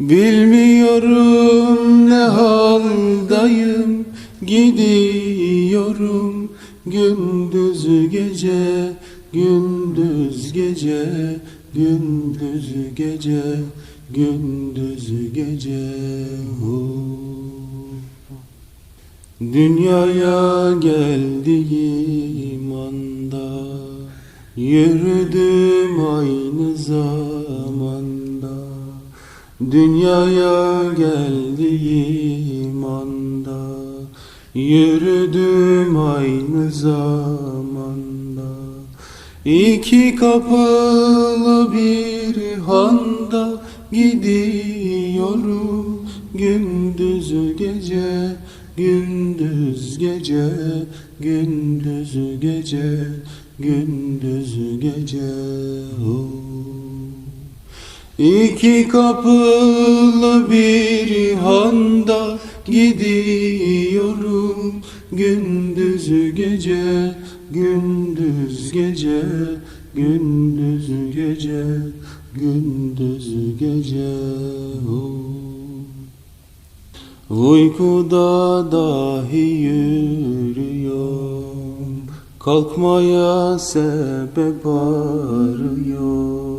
Bilmiyorum ne haldayım Gidiyorum gündüz gece Gündüz gece Gündüz gece Gündüz gece oh. Dünyaya geldiğim anda Yürüdüm aynı zamanda Dünyaya geldiğim anda Yürüdüm aynı zamanda İki kapılı bir handa Gidiyorum gündüz gece Gündüz gece Gündüz gece Gündüz gece oh. İki kapılı bir handa gidiyorum. Gündüz gece gündüz gece gündüz gece gündüz gece. Oh. Uykuda dahi yürüyorum. Kalkmaya sebep arıyorum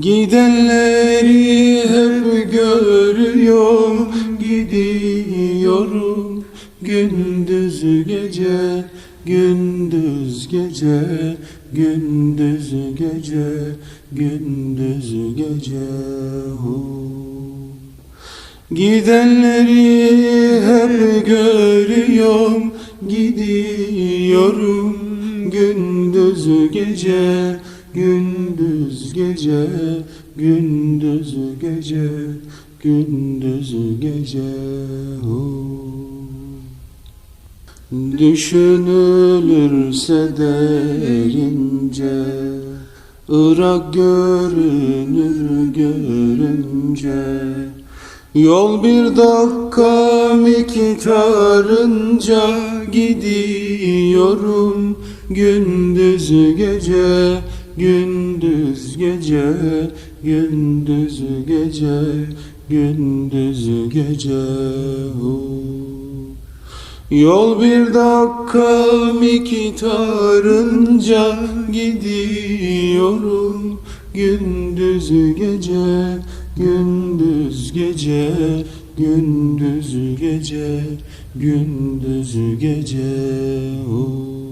Gidenleri hep görüyorum Gidiyorum. Gündüz gece Gündüz gece Gündüz gece Gündüz gece. Oh. Gidenleri hep görüyorum Gidiyorum. Gündüz gece Gündüz gece Gündüz gece Gündüz gece. Oh. Düşünülürse derince Irak görünür görünce. Yol bir dakika miktarınca gidiyorum gündüz gece gündüz gece gündüz gece gündüz gece oh. Yol bir dakika miktarınca gidiyorum gündüz gece gündüz gece gündüz gece gündüz gece oh.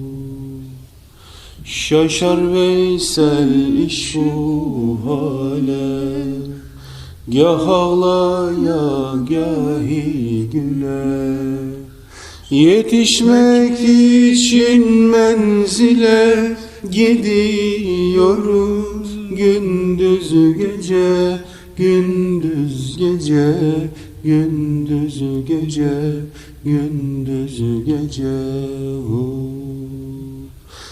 Şaşar Veysel iş bu hale. Gah ağlaya gahi güle. Yetişmek için menzile gidiyoruz. Gündüz gece gündüz gece gündüz gece gündüz gece. Oh.